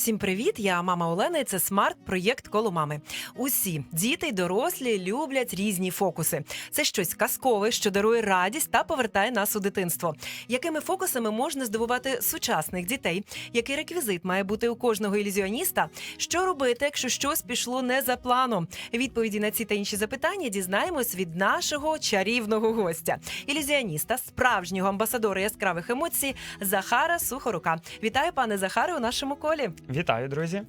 Всім привіт! Я мама Олена. і Це смарт-проєкт коло мами. Усі діти й дорослі люблять різні фокуси. Це щось казкове, що дарує радість та повертає нас у дитинство. Якими фокусами можна здивувати сучасних дітей? Який реквізит має бути у кожного ілюзіоніста? Що робити, якщо щось пішло не за планом? Відповіді на ці та інші запитання дізнаємось від нашого чарівного гостя, ілюзіоніста, справжнього амбасадора яскравих емоцій Захара Сухорука. Вітаю, пане Захаре, у нашому колі. Вітаю, друзі.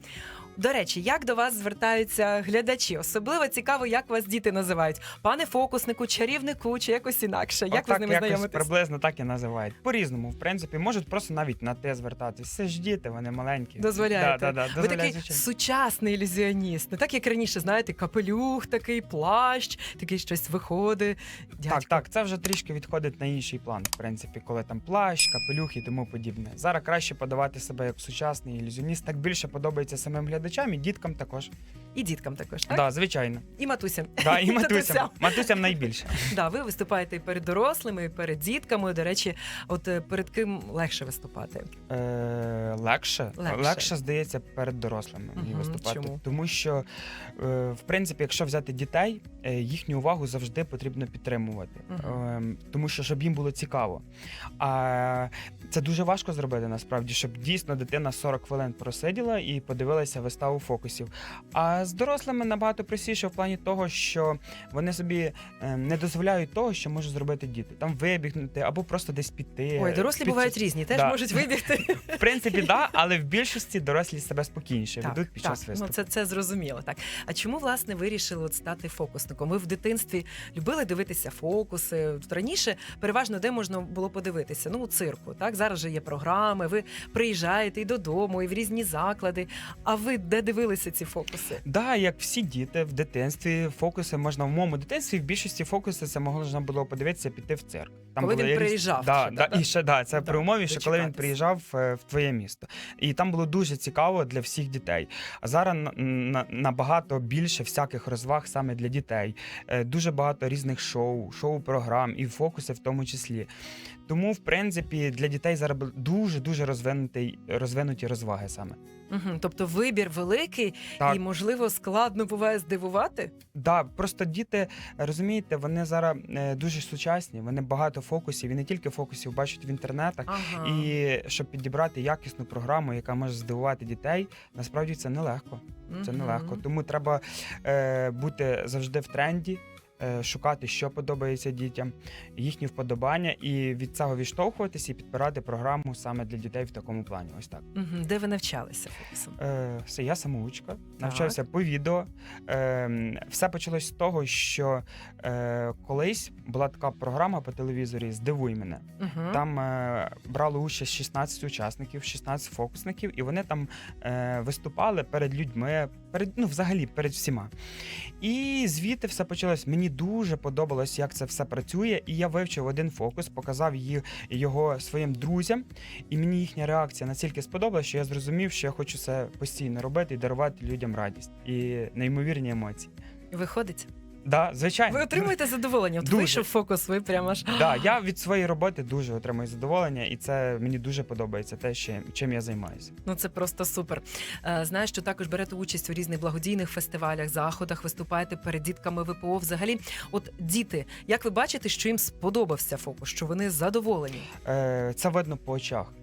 До речі, як до вас звертаються глядачі? Особливо цікаво, як вас діти називають. Пане фокуснику, чарівнику чи якось інакше. Як ви Отак з ними якось знайомитесь? приблизно так і називають. По-різному, в принципі, можуть просто навіть на те звертатись. Це ж діти, вони маленькі. Дозволяєте? Да, да, да, Ви такий звичайно. сучасний ілюзіоніст. Не так, як раніше, знаєте, капелюх, такий плащ, такий щось виходить. Дядько. Так, так, це вже трішки відходить на інший план, в принципі, коли там плащ, капелюх і тому подібне. Зараз краще подавати себе як сучасний ілюзіоніст. Так більше подобається самим глядачам і діткам також. І діткам також, Так, да, звичайно. І матусям. Да, і матусям. Матусям найбільше. Да, ви виступаєте і перед дорослими, і перед дітками. До речі, от е, перед ким легше виступати? Е, легше. Легше. легше, здається, перед дорослими Мгм, виступати. чому? Тому що, е, в принципі, якщо взяти дітей, е, їхню увагу завжди потрібно підтримувати. Е, тому що щоб їм було цікаво. А це дуже важко зробити насправді, щоб дійсно дитина 40 хвилин просиділа і подивилася виставу фокусів. А з дорослими набагато простіше в плані того, що вони собі е, не дозволяють того, що можуть зробити діти. Там вибігнути або просто десь піти. Ой, дорослі під- бувають різні, теж Да. можуть вибігти. в принципі, да, але в більшості дорослі себе спокійніше ведуть під час ну, це, це зрозуміло. Так. А чому власне вирішили от стати фокусником? Ви в дитинстві любили дивитися фокуси? Раніше переважно де можна було подивитися? Ну, у цирку. Так зараз же є програми. Ви приїжджаєте і додому, і в різні заклади. А ви де дивилися ці фокуси? Да, як всі діти в дитинстві, фокуси можна в моєму дитинстві. В більшості фокуси це можна було подивитися піти в цирк. Коли були він приїжджав Да, ще, да, да-да? і ще да, це Да, при умові, що коли він приїжджав е, в твоє місто. І там було дуже цікаво для всіх дітей. А зараз на- на- набагато більше всяких розваг саме для дітей. Е, Дуже багато різних шоу, шоу-програм і фокуси в тому числі. Тому, в принципі, для дітей зараз дуже дуже розвинуті розваги саме. Угу. Тобто вибір великий Так. і, можливо, складно буває здивувати. Да, просто діти розумієте, вони зараз е, дуже сучасні. Вони багато фокусів і не тільки фокусів бачать в інтернетах. Ага. І щоб підібрати якісну програму, яка може здивувати дітей, насправді це нелегко. Це Мгм. нелегко. Тому треба е, бути завжди в тренді. Е, Шукати, що подобається дітям, їхні вподобання, і від цього відштовхуватися і підбирати програму саме для дітей в такому плані. Ось так. Де ви навчалися? Е, все, я самоучка, навчався по відео. Е, все почалось з того, що е, колись була така програма по телевізорі Здивуй мене. Угу. Там е, брали участь 16 учасників, 16 фокусників, і вони там е, виступали перед людьми, перед ну, взагалі перед всіма. І звідти все почалось. Мені дуже подобалось, як це все працює. І я вивчив один фокус, показав її, його своїм друзям, і мені їхня реакція настільки сподобалась, що я зрозумів, що я хочу це постійно робити і дарувати людям радість і неймовірні емоції. Виходить? Да, звичайно. Ви отримуєте задоволення? От Дуже. вийшов фокус, ви прямо ж. Да, я від своєї роботи дуже отримую задоволення, і це мені дуже подобається те, що, чим я займаюся. Ну це просто супер. Е, Знаю, що також берете участь у різних благодійних фестивалях, заходах, виступаєте перед дітками ВПО. Взагалі, от діти, як ви бачите, що їм сподобався фокус, що вони задоволені? Е, це видно по очах.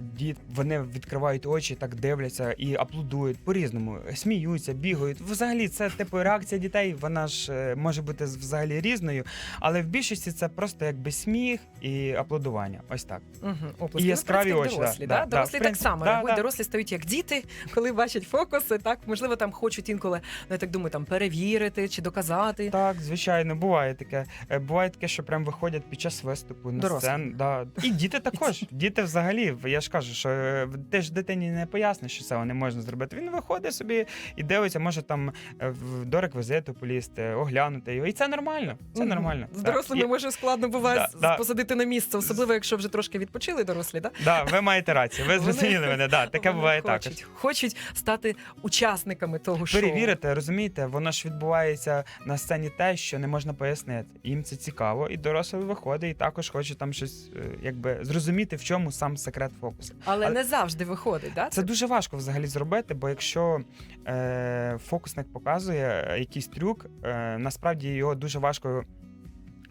Діт, вони відкривають очі, так дивляться і аплодують по-різному, сміються, бігають. Взагалі, це типу реакція дітей, вона ж е, може бути взагалі різною, але в більшості це просто якби сміх і аплодування. Ось так. Угу. І яскраві очі, Дорослі, да, да? да, дорослі в так само да, реагують. да. Дорослі стають як діти, коли бачать фокуси. Так, можливо, там хочуть інколи, ну, я так думаю, там перевірити чи доказати. Так, звичайно, буває таке. Е, Буває таке, що прям виходять під час виступу на сцену. Да. І діти також. Діти взагалі, я ж кажу, що е, ти ж дитині не поясниш, що це не можна зробити. Він виходить собі і дивиться, може там е, до реквізиту полізти, оглянути його. І це нормально. Це нормально. З дорослими І- може складно буває Да, з- да. посадити на місце, особливо якщо вже трошки відпочили дорослі, да? Да, ви маєте рацію. Ви зрозуміли мене. Да, таке Вони буває хочуть, також. Хочуть стати учасниками того шоу. Перевірити, розумієте, воно ж відбувається на сцені те, що не можна пояснити. Їм це цікаво, і дорослий виходить, і також хоче там щось, е, якби зрозуміти, в чому сам секрет фокусу. Але Але- не завжди виходить, да? Це дуже важко взагалі зробити, бо якщо е, фокусник показує е, якийсь трюк, е, насправді його дуже важко.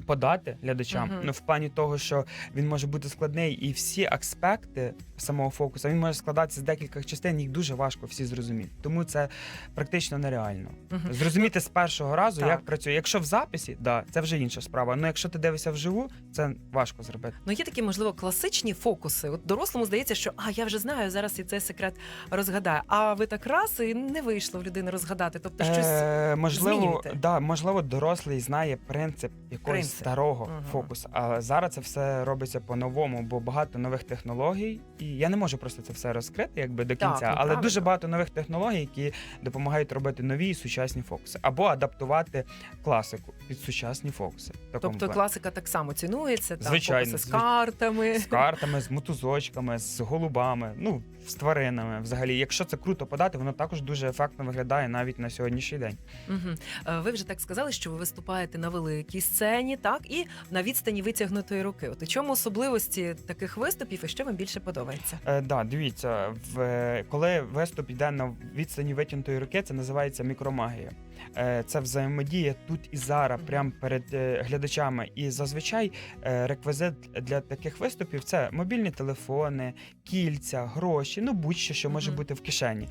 Подати глядачам, Мгм. ну в плані того, що він може бути складний, і всі аспекти самого фокусу він може складатися з декількох частин, їх дуже важко всі зрозуміти. Тому це практично нереально. Мгм. Зрозуміти з першого разу, Так. як працює. Якщо в записі, да, це вже інша справа. Ну якщо ти дивишся вживу, це важко зробити. Ну, є такі, можливо, класичні фокуси. От дорослому здається, що а я вже знаю, зараз і цей секрет розгадаю. А ви так раз і не вийшло в людини розгадати. Тобто щось Е, можливо, змінюєте? да, можливо, дорослий знає принцип якогось Принцип. старого Мгм. фокусу. А зараз це все робиться по-новому, бо багато нових технологій, і я не можу просто це все розкрити, якби до Так, кінця. ну, але правильно. дуже багато нових технологій, які допомагають робити нові і сучасні фокуси, або адаптувати класику під сучасні фокуси. В такому Тобто плані. класика так само цінується, там Звичайно, фокуси з звич- картами. з картами, з мотузочками, з голубами, ну з тваринами. Взагалі, якщо це круто подати, воно також дуже ефектно виглядає навіть на сьогоднішній день. Мгм. Е, Ви вже так сказали, що ви виступаєте на великій сцені, так і на відстані витягнутої руки. От у чому особливості таких виступів і що вам більше подобається? Е, да, дивіться, в коли виступ йде на відстані витягнутої руки, це називається мікромагія. Е, це взаємодія тут і зараз, прямо перед е, глядачами. І зазвичай е, реквізит для таких виступів це мобільні телефони, кільця, гроші, ну будь-що, що може бути в кишені.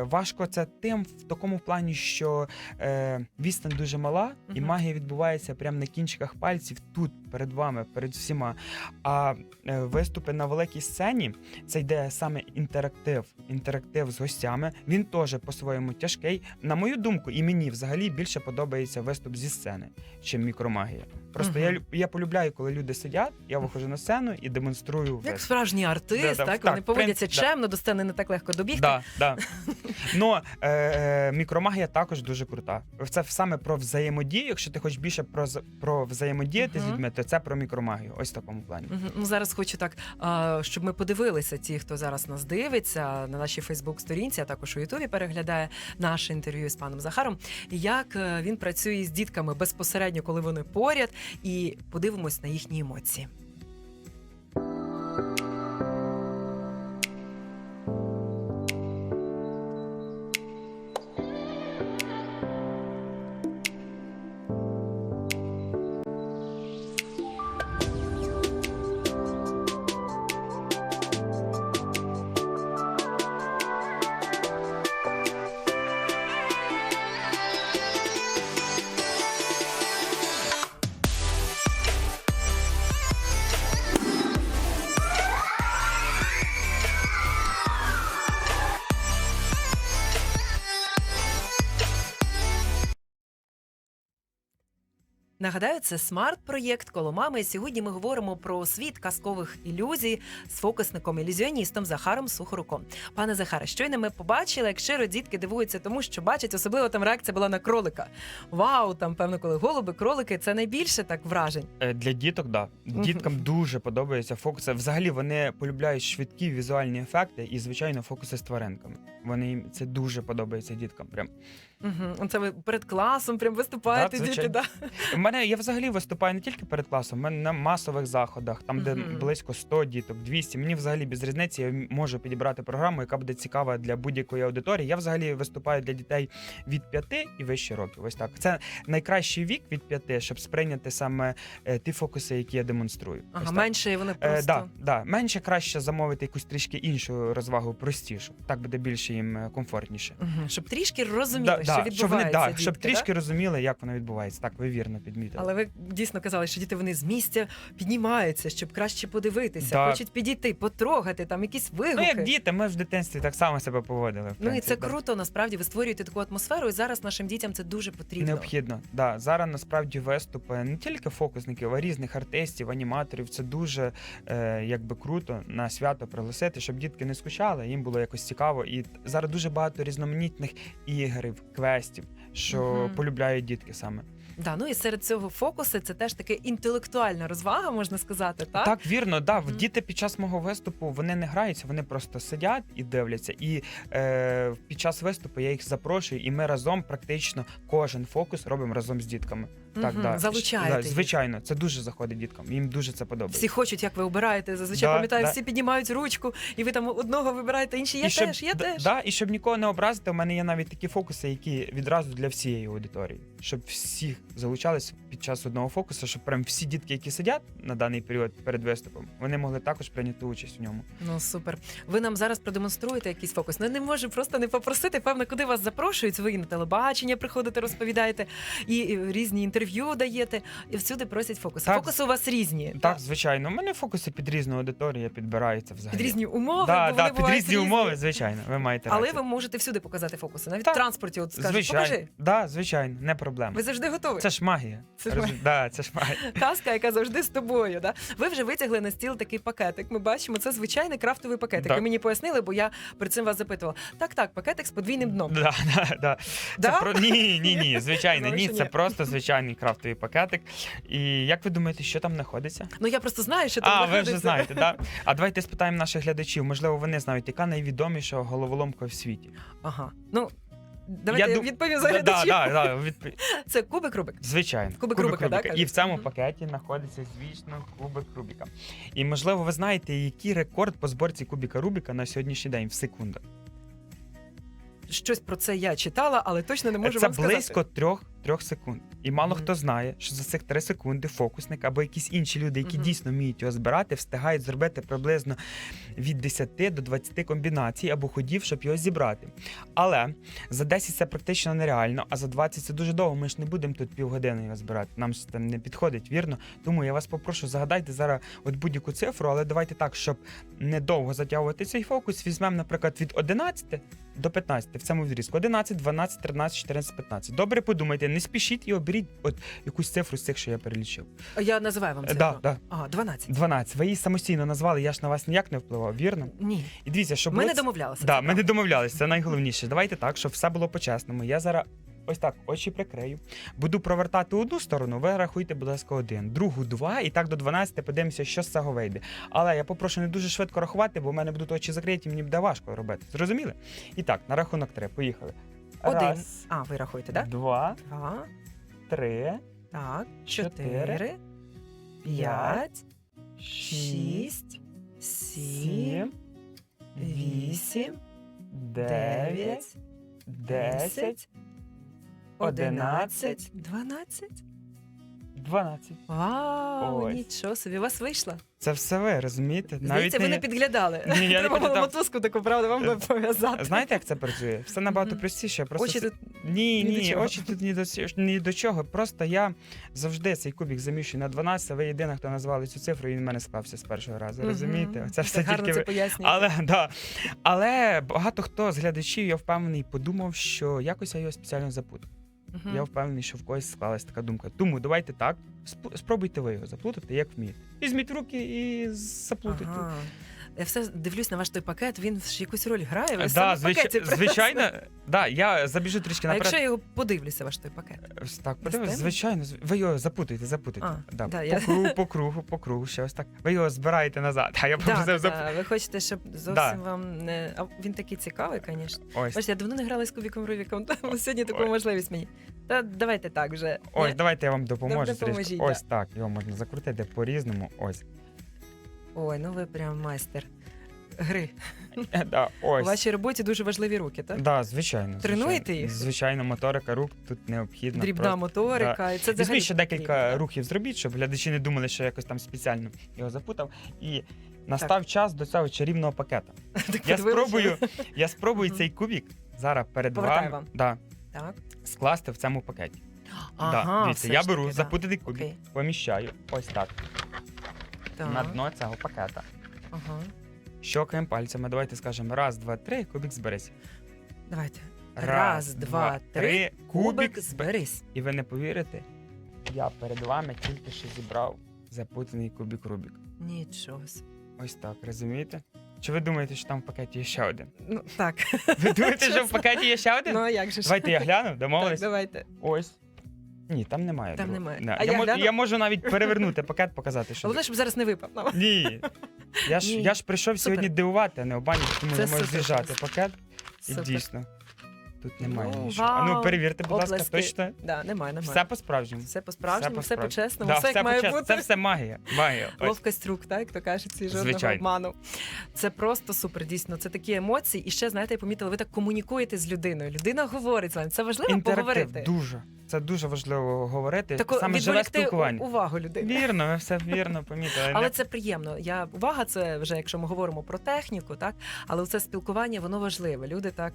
Важко це тим в такому плані, що відстань дуже мала, і магія відбувається прямо на кінчиках пальців тут, перед вами, перед всіма. А виступи на великій сцені це йде саме інтерактив, інтерактив з гостями. Він теж по-своєму тяжкий. На мою думку, і мені взагалі більше подобається виступ зі сцени, чим мікромагія. Просто я, Мгм. лю- я полюбляю, коли люди сидять, я виходжу на сцену і демонструю Як виступ. справжній артист, Да-да, так, так, вони поводяться принцип, да. чемно, до сцени не так легко добігти. Да, да. Но е, е, мікромагія також дуже крута. Це саме про взаємодію. Якщо ти хочеш більше про, про взаємодіяти з людьми, то це про мікромагію. Ось в такому плані. Мгм. Ну зараз хочу так, а, щоб ми подивилися, ті, хто зараз нас дивиться на нашій Фейсбук-сторінці, а також у Ютубі переглядає наше інтерв'ю з паном Захаром. Як е, він працює з дітками безпосередньо, коли вони поряд, і подивимось на їхні емоції. Нагадаю, це смарт-проєкт коло мами. Сьогодні ми говоримо про світ казкових ілюзій з фокусником ілюзіоністом Захаром Сухоруком. Пане Захаре, щойно ми побачили, як щиро дітки дивуються тому, що бачать, особливо там реакція була на кролика. Вау, там певно, коли голуби, кролики це найбільше так вражень. Е, Для діток, да. Діткам дуже подобаються фокуси. Взагалі вони полюбляють швидкі візуальні ефекти і, звичайно, фокуси з тваринками. Вони їм це дуже подобається діткам. Прям Угу. Це ви перед класом прям виступаєте, діти. Да? У мене я взагалі виступаю не тільки перед класом, мене на масових заходах, там де Мгм. близько 100 діток, 200. Мені взагалі без різниці я можу підібрати програму, яка буде цікава для будь-якої аудиторії. Я взагалі виступаю для дітей від 5 і вище років. Ось так. Це найкращий вік від 5, щоб сприйняти саме е, ті фокуси, які я демонструю. Ага, Ось так. менше вони Е, просто. да, да. Менше краще замовити якусь трішки іншу розвагу, простішу. Так буде більше їм е, комфортніше. Мгм. Щоб трішки розуміли, що щоб відбувається. вони да, дітки, щоб да? трішки розуміли, як воно відбувається. Так, ви вірно підмітили. Але ви дійсно казали, що діти вони з місця піднімаються, щоб краще подивитися, Так. хочуть підійти, потрогати, там якісь вигуки. Ну, як діти, ми ж в дитинстві так само себе поводили. в Ну і принципі, це да. круто. Насправді ви створюєте таку атмосферу, і зараз нашим дітям це дуже потрібно. Необхідно. Да. Зараз насправді виступи не тільки фокусників, а різних артистів, аніматорів. Це дуже е, якби круто на свято пригласити, щоб дітки не скучали, їм було якось цікаво. І зараз дуже багато різноманітних ігрів, квестів, що Мгм. полюбляють дітки саме. Да, ну і серед цього фокуси це теж таке інтелектуальна розвага, можна сказати, так? Так, вірно, да. Mm. Діти під час мого виступу вони не граються, вони просто сидять і дивляться. І е, під час виступу я їх запрошую, і ми разом практично кожен фокус робимо разом з дітками. Так, Мгм, да. залучаєте Да, їх. звичайно, це дуже заходить діткам. Їм дуже це подобається. Всі хочуть, як ви обираєте. Зазвичай Да, пам'ятаю, да. всі піднімають ручку, і ви там одного вибираєте, інші я щоб, теж, я д- теж. Да, і щоб нікого не образити, у мене є навіть такі фокуси, які відразу для всієї аудиторії. Щоб всіх залучались під час одного фокусу, щоб прям всі дітки, які сидять на даний період перед виступом, вони могли також прийняти участь у ньому. Ну супер. Ви нам зараз продемонструєте якийсь фокус. Ну не можу просто не попросити. Певно, куди вас запрошують. Ви і на телебачення приходите, розповідаєте, і, і різні інтерв'ю даєте, і всюди просять фокуси. Так. Фокуси у вас різні. Так, звичайно, у мене фокуси під різну аудиторію підбираються взагалі. Під різні умови, да, бо да, вони під бувають різні умови, звичайно. Ви маєте Але рацію. ви можете всюди показати фокуси. Навіть Так. в транспорті, от скажуть, звичайно, покажи. да, звичайно, не проблема. Ви завжди готові. Це ж магія. Це ж магія. Да, це ж магія. Казка, яка завжди з тобою. Да? Ви вже витягли на стіл такий пакетик. Ми бачимо, це звичайний крафтовий пакетик. Так. Ви мені пояснили, бо я перед цим вас запитувала. Так, так, пакетик з подвійним дном. Да, да, да. Да? Це про... Ні, ні, ні, звичайно, ні, що це ні. просто звичайний крафтовий пакетик. І як ви думаєте, що там знаходиться? Ну я просто знаю, що там А, ви знаходиться. вже знаєте, да? А давайте спитаємо наших глядачів. Можливо, вони знають, яка найвідоміша головоломка в світі. Ага. Ну, давайте я, дум- відповім за Да, глядачів. да, да, відп- Це кубик Рубик. Звичайно, Кубик Рубика, да, І в кажуть? цьому Мгм. пакеті знаходиться, звісно, кубик Рубіка. І можливо, ви знаєте, який рекорд по зборці кубіка Рубіка на сьогоднішній день в секундах. Щось про це я читала, але точно не можу це вам сказати. близько трьох, трьох секунд. І мало Мгм. хто знає, що за цих три секунди фокусник або якісь інші люди, які Мгм. дійсно вміють його збирати, встигають зробити приблизно від 10 до 20 комбінацій або ходів, щоб його зібрати. Але за 10 це практично нереально, а за 20 це дуже довго. Ми ж не будемо тут півгодини його збирати. Нам ж це не підходить, вірно. Тому я вас попрошу, загадайте зараз от будь-яку цифру, але давайте так, щоб недовго затягувати цей фокус. Візьмемо, наприклад, від 11 до 15 в цьому відрізку. 11, 12, 13, 14, 15. Добре подумайте, не спішіть і оберіть от якусь цифру з цих, що я перелічив. Я називаю вам Е, цифру. Да, да. Ага, 12. 12. Ви її самостійно назвали, я ж на вас ніяк не впливав, вірно? Ні. І дивіться, щоб Ми не домовлялися. Да, ми не домовлялися, це найголовніше. Давайте так, щоб все було по-чесному. Я зараз ось так очі прикрию. Буду провертати одну сторону, ви рахуйте, будь ласка, один, другу два, і так до 12 подивимося, що з цього вийде. Але я попрошу не дуже швидко рахувати, бо в мене будуть очі закриті, мені буде важко робити. Зрозуміли? І так, на рахунок три. Поїхали. Один. Раз, А, ви рахуєте, так? два, Два. три, Так. Чотири, Чотири. П'ять. шість. Сім. сім, Вісім. Дев'ять. десять, Одинадцять. Дванадцять. Дванадцять. Вау, Ось. нічого собі, у вас вийшло. Це все ви, розумієте? Здається, ви не підглядали. Ні, я не Треба було підглядав. мотузку таку, правда, вам би пов'язати. Знаєте, як це працює? Все набагато Мгм. простіше. Просто Очі с- тут ні, ні до ні, чого. очі тут ні до ні до чого. Просто я завжди цей кубик заміщую на 12, а ви єдина, хто назвали цю цифру, і він в мене склався з першого разу. Розумієте? Це все Так гарно тільки це ви. пояснює. Але да. Але багато хто з глядачів, я впевнений, подумав, що якось я його спеціально запутав. Мгм. Я впевнений, що в когось склалась така думка. Тому давайте так. сп- Спробуйте ви його заплутати, як вмієте. Візьміть в руки і заплутайте. Ага. Я все дивлюсь на ваш той пакет, він ж якусь роль грає. Ви Да, саме звич... пакеті звичайно, да, я забіжу трішки А якщо я його подивлюся, ваш той пакет? Так, Без звичайно, ви його запутаєте, запутаєте. А, да, да, по я- кругу, по кругу, по кругу, ще ось так. Ви його збираєте назад. А я Да, да, зап... Ви хочете, щоб зовсім Да. вам не. А він такий цікавий, звісно. Ось, Бачите, я давно не грала з кубіком Рубіком, тому сьогодні таку Ой. можливість мені. Та давайте так вже. ось, Ні? давайте я вам допоможу трішки. допоможіть, Ось так, його можна закрутити по-різному. Ось. Ой, ну ви прям майстер гри. Е, Да, У ось. вашій роботі дуже важливі руки, так? Да, звичайно. Тренуєте звичайно. їх? Звичайно, моторика рук тут необхідна. Дрібна просто. моторика. І це взагалі Візьміть ще декілька потрібно. рухів зробіть, щоб глядачі не думали, що я якось там спеціально його запутав. І настав час до цього чарівного пакета. Так Я спробую, я спробую Мгм. цей кубік зараз перед Повертаю вами вам. Да, Так. скласти в цьому пакеті. Ага, да, дивіться, все я ж беру таки, да. запутаний кубик, Окей. поміщаю ось так, Так. на дно цього пакета. Ага. Щокаємо пальцями. Давайте скажемо раз, два, три, кубик зберись. Давайте. Раз, два, три, кубик зберись. І ви не повірите, я перед вами тільки що зібрав запутаний кубик Рубік. Нічого. собі. Ось так, розумієте? Чи ви думаєте, що там в пакеті є ще один? Ну так. Ви думаєте, що в Чесно. пакеті є ще один? Ну а як же ж? Давайте я гляну, Так, домовились. давайте. Ось. Ні, там немає. Там другого. немає. Не. А я, я гляну? я можу навіть перевернути пакет, показати, що. Головне, щоб зараз не випав. Ну, Ні. Я ж, Ні. я ж прийшов Супер. сьогодні дивувати, а не обманювати, тому Це я можу супер з'їжджати пакет. І Супер. дійсно. Тут немає Ну, нічого. А вау, Ну, перевірте, будь ласка, оплески. точно. Да, немає, немає. Все по-справжньому. Все по-справжньому, все по-справжньому. по-чесному, Да, все як має по-чесному. бути. Це все магія. магія. Ось. Ловкость рук, так як то кажуть, ці жодного Звичайно. обману. Це просто супер. Дійсно, це такі емоції. І ще знаєте, я помітила, ви так комунікуєте з людиною. Людина говорить з вами. Це важливо Інтерактив поговорити. дуже. Це дуже важливо говорити. Так Саме живе спілкування. увагу людей. Вірно, ви все вірно помітили. Але це приємно. Я увага, це вже якщо ми говоримо про техніку, так але це спілкування воно важливе. Люди так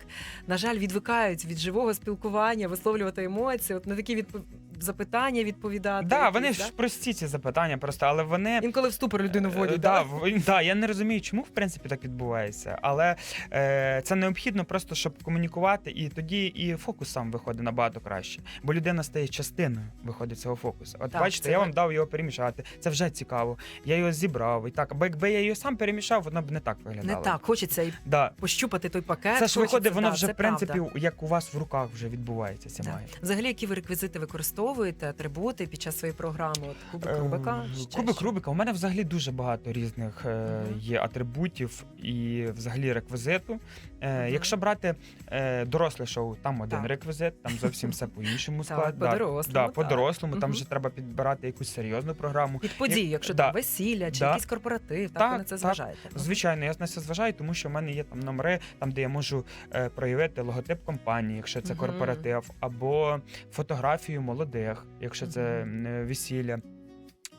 на жаль відвикають від живого спілкування, висловлювати емоції. От на такі відпо... запитання відповідати. Да, якісь, вони да? ж прості ці запитання, просто але вони. інколи в ступор людину Е, вводять. да, да? в- да, я не розумію, чому в принципі так відбувається, але е, це необхідно просто, щоб комунікувати, і тоді і фокус сам виходить набагато краще. Бо людина стає частиною виходить цього фокусу. От Так, бачите, це я вам дав його перемішати. Це вже цікаво. Я його зібрав і так. Або якби я його сам перемішав, воно б не так виглядало. Не так, хочеться і Да. пощупати той пакет. Це ж виходить, воно да, вже в принципі, правда. як у вас в руках вже відбувається ця Да. магія. Взагалі, які ви реквізити використовуєте, атрибути під час своєї програми? От кубик Е, Рубика? ще Кубик що? Рубика. У мене взагалі дуже багато різних е, Мгм. є атрибутів і взагалі реквізиту. Е, Мгм. Якщо брати е, доросле шоу, там один Так. реквізит, там зовсім все по-іншому Так, по-дорослому, да, так. по-дорослому, там Мгм. вже треба підбирати якусь серйозну програму. Під події, якщо да. там весілля чи Да. якийсь корпоратив, так, Так, ви на це так. зважаєте. Ну, Звичайно, я на це зважаю, тому що в мене є там номери, там де я можу е, проявити логотип компанії, якщо це Мгм. корпоратив, або фотографію молодих, якщо це весілля.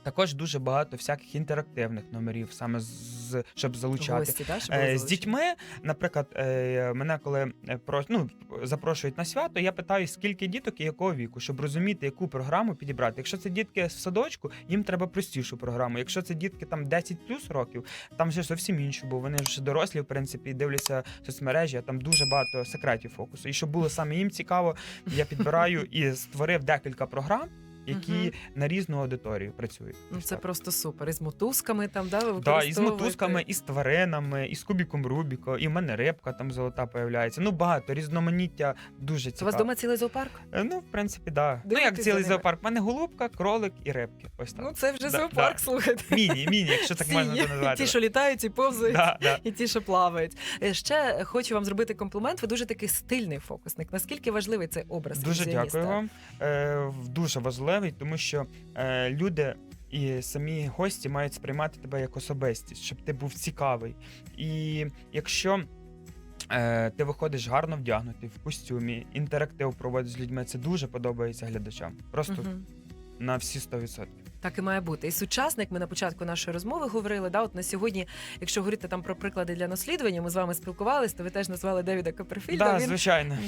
Також дуже багато всяких інтерактивних номерів, саме з щоб залучати. Гості, да, щоб Е, З дітьми, наприклад, е, мене коли е, про ну, запрошують на свято, я питаю, скільки діток і якого віку, щоб розуміти, яку програму підібрати. Якщо це дітки в садочку, їм треба простішу програму. Якщо це дітки там 10 плюс років, там вже зовсім інше, бо вони вже дорослі, в принципі, дивляться соцмережі, а там дуже багато секретів фокусу. І щоб було саме їм цікаво, я підбираю і створив декілька програм. Які Мгм. на різну аудиторію працюють. Ну, Ось це так. просто супер. І з мотузками там, да, ви Да, і з використовуєте? мотузками, і з тваринами, і з кубіком Рубіка, і в мене рибка там золота появляється. Ну, багато різноманіття дуже У цікаво. вас вдома цілий зоопарк? Е, Ну, в принципі, да. Ну, як за цілий ними? зоопарк. У мене голубка, кролик і рибки. Ось так. Ну, це вже Да, зоопарк, да. слухайте. Міні, міні, якщо так Всі можна є. це назвати. Ті, що літають і повзають. Да, да. І ті, що плавають. Е, Ще хочу вам зробити комплімент. Ви дуже такий стильний фокусник. Наскільки важливий цей образ? Дуже ілюзіоніста? дякую вам. Е, дуже важливий, тому що е, люди. І самі гості мають сприймати тебе як особистість, щоб ти був цікавий. І якщо е, ти виходиш гарно вдягнутий в костюмі, інтерактив проводиш з людьми, це дуже подобається глядачам. Просто угу. на всі 100%. Так і має бути. І сучасник, ми на початку нашої розмови говорили. Да, от на сьогодні, якщо говорити там про приклади для наслідування, ми з вами спілкувалися, то ви теж назвали Девіда Копперфільда. Да, він звичайно.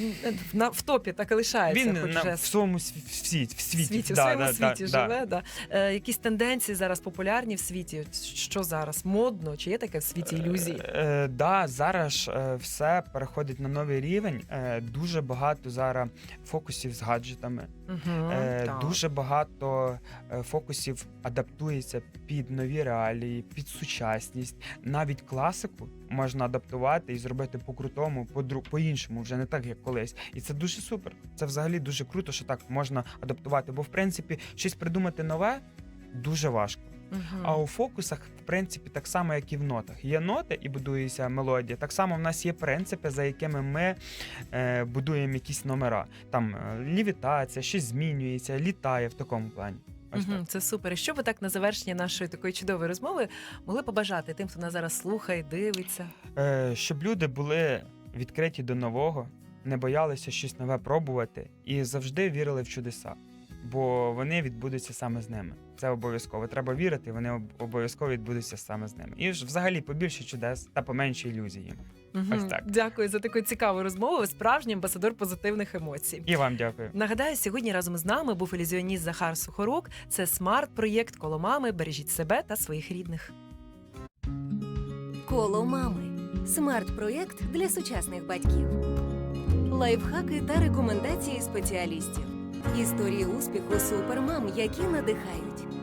на, в топі так і лишається. Він хоч на, вже в своєму в світі, в світі, світі, в своєму да, світі да, живе. Да. Е, якісь тенденції зараз популярні в світі. Що зараз? Модно? Чи є таке в світі ілюзій? Е, е, да, зараз е, все переходить на новий рівень. Е, дуже багато зараз фокусів з гаджетами. Мгм, Е, так. дуже багато е, фокусів адаптується під нові реалії, під сучасність. Навіть класику можна адаптувати і зробити по-крутому, по-іншому, вже не так, як колись. І це дуже супер. Це взагалі дуже круто, що так можна адаптувати. Бо в принципі щось придумати нове дуже важко. Мгм. А у фокусах, в принципі, так само, як і в нотах. Є ноти і будується мелодія. Так само в нас є принципи, за якими ми е, будуємо якісь номера. Там е, лівітація, щось змінюється, літає в такому плані. Мгм, Це супер. І що ви так на завершення нашої такої чудової розмови могли побажати тим, хто нас зараз слухає, дивиться? Е, щоб люди були відкриті до нового, не боялися щось нове пробувати і завжди вірили в чудеса. Бо вони відбудуться саме з ними. Це обов'язково. Треба вірити, вони обов'язково відбудуться саме з ними. І ж взагалі побільше чудес та поменше ілюзії. Мгм. Ось так. Дякую за таку цікаву розмову. Ви Справжній амбасадор позитивних емоцій. І вам дякую. Нагадаю, сьогодні разом з нами був ілюзіоніст Захар Сухорук. Це смарт-проєкт коло мами. Бережіть себе та своїх рідних. Коло мами смарт-проєкт для сучасних батьків. Лайфхаки та рекомендації спеціалістів. Історії успіху супермам, які надихають.